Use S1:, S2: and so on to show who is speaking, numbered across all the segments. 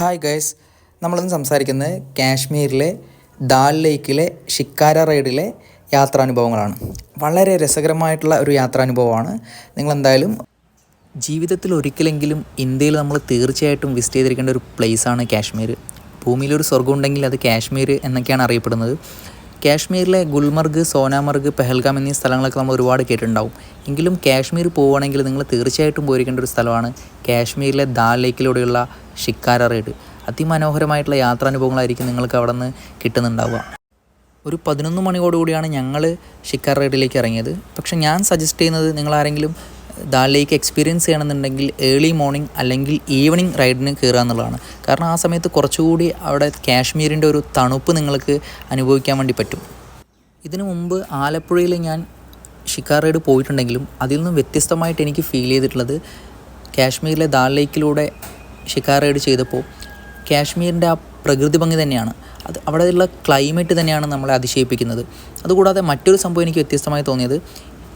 S1: Hi guys നമ്മളിന്ന് സംസാരിക്കുന്നത് കാശ്മീരിലെ ദാൽ ലേക്കിലെ ഷിക്കാര റൈഡിലെ യാത്രാനുഭവങ്ങളാണ്. വളരെ രസകരമായിട്ടുള്ള ഒരു യാത്രാനുഭവമാണ്. നിങ്ങളെന്തായാലും ജീവിതത്തിൽ ഒരിക്കലെങ്കിലും ഇന്ത്യയിൽ നമ്മൾ തീർച്ചയായിട്ടും വിസിറ്റ് ചെയ്തിരിക്കേണ്ട ഒരു പ്ലേസാണ് കാശ്മീർ ഭൂമിയിലൊരു സ്വർഗം ഉണ്ടെങ്കിൽ അത് കാശ്മീർ എന്നൊക്കെയാണ് അറിയപ്പെടുന്നത്. കാശ്മീരിലെ ഗുൽമർഗ് സോനാമർഗ് പെഹൽഗാം എന്നീ സ്ഥലങ്ങളൊക്കെ നമ്മൾ ഒരുപാട് കേട്ടിട്ടുണ്ടാവും. എങ്കിലും കാശ്മീർ പോവുകയാണെങ്കിൽ നിങ്ങൾ തീർച്ചയായിട്ടും പോയിരിക്കേണ്ട ഒരു സ്ഥലമാണ് കാശ്മീരിലെ ദാൽ ലേക്കിലൂടെയുള്ള ഷിക്കാര റൈഡ് അതിമനോഹരമായിട്ടുള്ള യാത്രാനുഭവങ്ങളായിരിക്കും നിങ്ങൾക്ക് അവിടെ നിന്ന് കിട്ടുന്നുണ്ടാവുക. ഒരു പതിനൊന്ന് മണിയോടുകൂടിയാണ് ഞങ്ങൾ ഷിക്കാർ റൈഡിലേക്ക് ഇറങ്ങിയത്. പക്ഷെ ഞാൻ സജസ്റ്റ് ചെയ്യുന്നത് നിങ്ങൾ ആരെങ്കിലും ദാലിലേക്ക് എക്സ്പീരിയൻസ് ചെയ്യണമെന്നുണ്ടെങ്കിൽ ഏർലി മോർണിംഗ് അല്ലെങ്കിൽ ഈവനിങ് റൈഡിന് കയറുക എന്നുള്ളതാണ്. കാരണം ആ സമയത്ത് കുറച്ചുകൂടി അവിടെ കാശ്മീരിന്റെ ഒരു തണുപ്പ് നിങ്ങൾക്ക് അനുഭവിക്കാൻ വേണ്ടി പറ്റും. ഇതിനു മുമ്പ് ആലപ്പുഴയിൽ ഞാൻ ഷിക്കാർ റൈഡ് പോയിട്ടുണ്ടെങ്കിലും അതിൽ നിന്നും വ്യത്യസ്തമായിട്ട് എനിക്ക് ഫീൽ ചെയ്തിട്ടുള്ളത് കാശ്മീരിലെ ദാൽ ലേക്കിലൂടെ ഷിക്കാർ റൈഡ് ചെയ്തപ്പോൾ കാശ്മീരിന്റെ ആ പ്രകൃതി ഭംഗി തന്നെയാണ്. അത് അവിടെയുള്ള ക്ലൈമറ്റ് തന്നെയാണ് നമ്മളെ അതിശയിപ്പിക്കുന്നത്. അതുകൂടാതെ മറ്റൊരു സംഭവം എനിക്ക് വ്യത്യസ്തമായി തോന്നിയത്.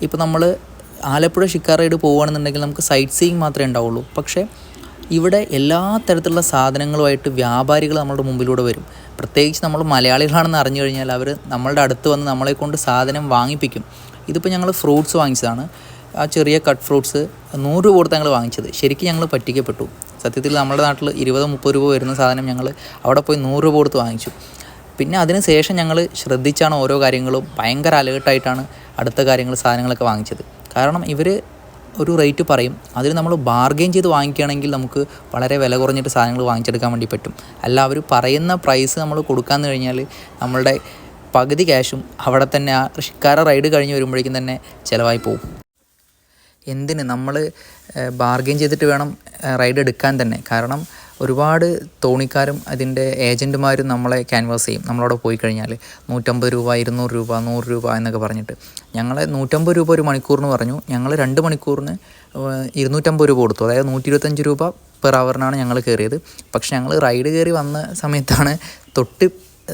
S1: ഇപ്പോൾ നമ്മൾ ആലപ്പുഴ ഷിക്കാർ റൈഡ് പോവുകയാണെന്നുണ്ടെങ്കിൽ നമുക്ക് സൈറ്റ് സീയിങ് മാത്രമേ ഉണ്ടാവുള്ളൂ. പക്ഷേ ഇവിടെ എല്ലാ തരത്തിലുള്ള സാധനങ്ങളുമായിട്ട് വ്യാപാരികൾ നമ്മുടെ മുമ്പിലൂടെ വരും. പ്രത്യേകിച്ച് നമ്മൾ മലയാളികളാണെന്ന് അറിഞ്ഞു കഴിഞ്ഞാൽ അവർ നമ്മളുടെ അടുത്ത് വന്ന് നമ്മളെ കൊണ്ട് സാധനം വാങ്ങിപ്പിക്കും. ഇതിപ്പോൾ ഞങ്ങൾ ഫ്രൂട്ട്സ് വാങ്ങിച്ചതാണ്. ആ ചെറിയ കട്ട് ഫ്രൂട്ട്സ് നൂറ് രൂപ കൊടുത്ത് ഞങ്ങൾ വാങ്ങിച്ചത്. ശരിക്കും ഞങ്ങൾ പറ്റിക്കപ്പെട്ടു. സത്യത്തിൽ നമ്മുടെ നാട്ടിൽ ഇരുപത് മുപ്പത് രൂപ വരുന്ന സാധനം ഞങ്ങൾ അവിടെ പോയി നൂറ് രൂപ കൊടുത്ത് വാങ്ങിച്ചു. പിന്നെ അതിന് ശേഷം ഞങ്ങൾ ശ്രദ്ധിച്ചാണ് ഓരോ കാര്യങ്ങളും. ഭയങ്കര അലേർട്ടായിട്ടാണ് അടുത്ത കാര്യങ്ങൾ സാധനങ്ങളൊക്കെ വാങ്ങിച്ചത്. കാരണം ഇവർ ഒരു റേറ്റ് പറയും. അതിൽ നമ്മൾ ബാർഗെയിൻ ചെയ്ത് വാങ്ങിക്കുകയാണെങ്കിൽ നമുക്ക് വളരെ വില കുറഞ്ഞിട്ട് സാധനങ്ങൾ വാങ്ങിച്ചെടുക്കാൻ വേണ്ടി പറ്റും. അല്ല അവർ പറയുന്ന പ്രൈസ് നമ്മൾ കൊടുക്കാമെന്ന് കഴിഞ്ഞാൽ നമ്മളുടെ പകുതി ക്യാഷും അവിടെ തന്നെ ആ കൃഷിക്കാരെ റൈഡ് കഴിഞ്ഞ് വരുമ്പോഴേക്കും തന്നെ ചിലവായി പോകും എന്തിന്? നമ്മൾ ബാർഗെയിൻ ചെയ്തിട്ട് വേണം റൈഡ് എടുക്കാൻ തന്നെ. കാരണം ഒരുപാട് തോണിക്കാരും അതിന്റെ ഏജന്റുമാരും നമ്മളെ ക്യാൻവാസ് ചെയ്യും. നമ്മളവിടെ പോയി കഴിഞ്ഞാൽ നൂറ്റമ്പത് രൂപ ഇരുന്നൂറ് രൂപ നൂറ് രൂപ എന്നൊക്കെ പറഞ്ഞിട്ട്. ഞങ്ങൾ നൂറ്റമ്പത് രൂപ ഒരു മണിക്കൂറിന് പറഞ്ഞു. ഞങ്ങൾ രണ്ട് മണിക്കൂറിന് ഇരുന്നൂറ്റമ്പത് രൂപ കൊടുത്തു. അതായത് നൂറ്റി ഇരുപത്തഞ്ച് രൂപ പെർ അവറിനാണ് ഞങ്ങൾ കയറിയത്. പക്ഷേ ഞങ്ങൾ റൈഡ് കയറി വന്ന സമയത്താണ് തൊട്ട്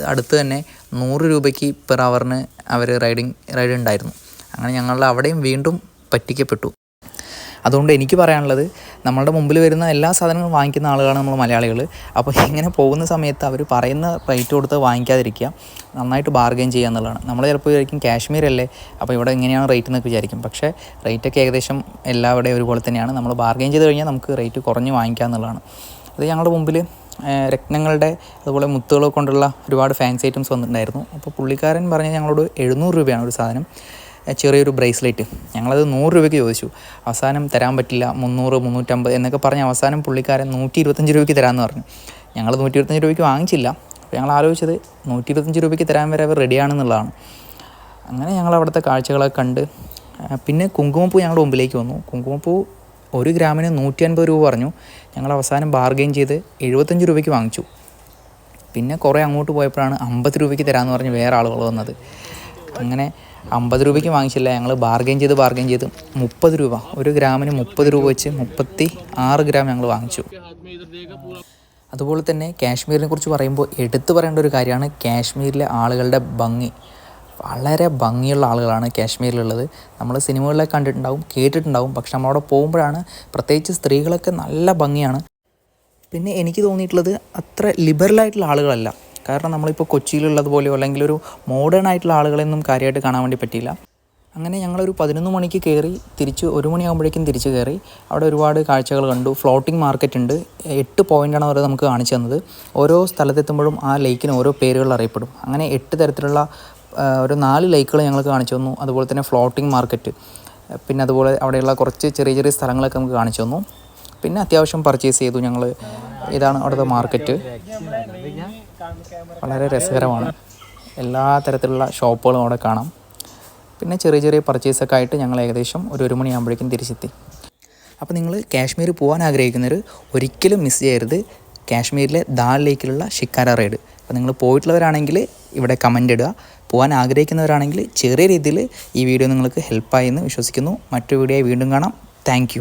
S1: അടുത്ത് തന്നെ നൂറ് രൂപയ്ക്ക് പെർ അവറിന് അവർ റൈഡിങ് റൈഡ് ഉണ്ടായിരുന്നു. അങ്ങനെ ഞങ്ങൾ അവിടെയും വീണ്ടും പറ്റിക്കപ്പെട്ടു. അതുകൊണ്ട് എനിക്ക് പറയാനുള്ളത് നമ്മളുടെ മുമ്പിൽ വരുന്ന എല്ലാ സാധനങ്ങളും വാങ്ങിക്കുന്ന ആളുകളാണ് നമ്മൾ മലയാളികൾ. അപ്പോൾ ഇങ്ങനെ പോകുന്ന സമയത്ത് അവർ പറയുന്ന റേറ്റ് കൊടുത്ത് വാങ്ങിക്കാതിരിക്കുക നന്നായിട്ട് ബാർഗെയിൻ ചെയ്യുക എന്നുള്ളതാണ്. നമ്മൾ ചിലപ്പോൾ വിചാരിക്കും കാശ്മീർ അല്ലേ അപ്പോൾ ഇവിടെ എങ്ങനെയാണ് റേറ്റ് എന്നൊക്കെ വിചാരിക്കും. പക്ഷേ റേറ്റൊക്കെ ഏകദേശം എല്ലാവരുടെയും ഒരുപോലെ തന്നെയാണ്. നമ്മൾ ബാർഗെയിൻ ചെയ്ത് കഴിഞ്ഞാൽ നമുക്ക് റേറ്റ് കുറഞ്ഞ് വാങ്ങിക്കുക എന്നുള്ളതാണ്. അത് ഞങ്ങളുടെ മുമ്പിൽ രത്നങ്ങളുടെ അതുപോലെ മുത്തുകൾ കൊണ്ടുള്ള ഒരുപാട് ഫാൻസി ഐറ്റംസ് വന്നിട്ടുണ്ടായിരുന്നു. അപ്പോൾ പുള്ളിക്കാരൻ പറഞ്ഞ് ഞങ്ങളോട് എഴുന്നൂറ് രൂപയാണ് ഒരു സാധനം. ചെറിയൊരു ബ്രേസ്ലെറ്റ്. ഞങ്ങളത് നൂറ് രൂപയ്ക്ക് ചോദിച്ചു. അവസാനം തരാൻ പറ്റില്ല മുന്നൂറ് മുന്നൂറ്റമ്പത് എന്നൊക്കെ പറഞ്ഞ് അവസാനം പുള്ളിക്കാരൻ നൂറ്റി ഇരുപത്തഞ്ച് രൂപയ്ക്ക് തരാമെന്ന് പറഞ്ഞു. ഞങ്ങൾ നൂറ്റി ഇരുപത്തഞ്ച് രൂപയ്ക്ക് വാങ്ങിച്ചില്ല. ഞങ്ങൾ ആലോചിച്ചത് നൂറ്റി ഇരുപത്തഞ്ച് രൂപയ്ക്ക് തരാൻ വരെ അവർ റെഡിയാണെന്നുള്ളതാണ്. അങ്ങനെ ഞങ്ങൾ അവിടുത്തെ കാഴ്ചകളൊക്കെ കണ്ട് പിന്നെ കുങ്കുമപ്പൂ ഞങ്ങളുടെ മുമ്പിലേക്ക് വന്നു. കുങ്കുമപ്പൂ ഒരു ഗ്രാമിന് നൂറ്റി അൻപത് രൂപ പറഞ്ഞു. ഞങ്ങൾ അവസാനം ബാർഗെയിൻ ചെയ്ത് എഴുപത്തഞ്ച് രൂപയ്ക്ക് വാങ്ങിച്ചു. പിന്നെ കുറേ അങ്ങോട്ട് പോയപ്പോഴാണ് അമ്പത് രൂപയ്ക്ക് തരാമെന്ന് പറഞ്ഞ് വേറെ ആളുകൾ വന്നത്. അങ്ങനെ അമ്പത് രൂപയ്ക്ക് വാങ്ങിച്ചില്ല. ഞങ്ങൾ ബാർഗെയിൻ ചെയ്ത് ബാർഗെയിൻ ചെയ്ത് മുപ്പത് രൂപ. ഒരു ഗ്രാമിന് മുപ്പത് രൂപ വെച്ച് മുപ്പത്തി ആറ് ഗ്രാം ഞങ്ങൾ വാങ്ങിച്ചു. അതുപോലെ തന്നെ കാശ്മീരിനെ കുറിച്ച് പറയുമ്പോൾ എടുത്തു പറയേണ്ട ഒരു കാര്യമാണ് കാശ്മീരിലെ ആളുകളുടെ ഭംഗി. വളരെ ഭംഗിയുള്ള ആളുകളാണ് കാശ്മീരിലുള്ളത്. നമ്മൾ സിനിമകളിലൊക്കെ കണ്ടിട്ടുണ്ടാവും കേട്ടിട്ടുണ്ടാവും. പക്ഷെ നമ്മളവിടെ പോകുമ്പോഴാണ് പ്രത്യേകിച്ച് സ്ത്രീകളൊക്കെ നല്ല ഭംഗിയാണ്. പിന്നെ എനിക്ക് തോന്നിയിട്ടുള്ളത് അത്ര ലിബറലായിട്ടുള്ള ആളുകളല്ല. കാരണം നമ്മളിപ്പോൾ കൊച്ചിയിലുള്ളതുപോലെയോ അല്ലെങ്കിൽ ഒരു മോഡേൺ ആയിട്ടുള്ള ആളുകളെയൊന്നും കാര്യമായിട്ട് കാണാൻ വേണ്ടി പറ്റിയില്ല. അങ്ങനെ ഞങ്ങളൊരു പതിനൊന്ന് മണിക്ക് കയറി തിരിച്ച് ഒരു മണിയാകുമ്പോഴേക്കും തിരിച്ച് കയറി അവിടെ ഒരുപാട് കാഴ്ചകൾ കണ്ടു. ഫ്ലോട്ടിംഗ് മാർക്കറ്റ് ഉണ്ട്. എട്ട് പോയിന്റാണ് അവർ നമുക്ക് കാണിച്ചു തന്നത്. ഓരോ സ്ഥലത്തെത്തുമ്പോഴും ആ ലേക്കിന് ഓരോ പേരുകൾ അറിയപ്പെടും. അങ്ങനെ എട്ട് തരത്തിലുള്ള ഒരു നാല് ലേക്കുകൾ ഞങ്ങൾക്ക് കാണിച്ചു തന്നു. അതുപോലെ തന്നെ ഫ്ലോട്ടിംഗ് മാർക്കറ്റ് പിന്നെ അതുപോലെ അവിടെയുള്ള കുറച്ച് ചെറിയ ചെറിയ സ്ഥലങ്ങളൊക്കെ നമുക്ക് കാണിച്ചു തന്നു. പിന്നെ അത്യാവശ്യം പർച്ചേസ് ചെയ്തു ഞങ്ങൾ ഇതാണ് അവിടുത്തെ മാർക്കറ്റ് വളരെ രസകരമാണ്. എല്ലാ തരത്തിലുള്ള ഷോപ്പുകളും അവിടെ കാണാം. പിന്നെ ചെറിയ ചെറിയ പർച്ചേസൊക്കെ ആയിട്ട് ഞങ്ങൾ ഏകദേശം ഒരു ഒരു മണിയാകുമ്പോഴേക്കും തിരിച്ചെത്തി. അപ്പോൾ നിങ്ങൾ കാശ്മീർ പോകാൻ ആഗ്രഹിക്കുന്നവർ ഒരിക്കലും മിസ് ചെയ്യരുത്. കാശ്മീരിലെ ദാൽ ലേക്കിലുള്ള ഷിക്കാര റൈഡ് അപ്പോൾ നിങ്ങൾ പോയിട്ടുള്ളവരാണെങ്കിൽ ഇവിടെ കമന്റ് ഇടുക. പോകാൻ ആഗ്രഹിക്കുന്നവരാണെങ്കിൽ ചെറിയ രീതിയിൽ ഈ വീഡിയോ നിങ്ങൾക്ക് ഹെൽപ്പായി എന്ന് വിശ്വസിക്കുന്നു. മറ്റൊരു വീഡിയോ വീണ്ടും കാണാം. താങ്ക്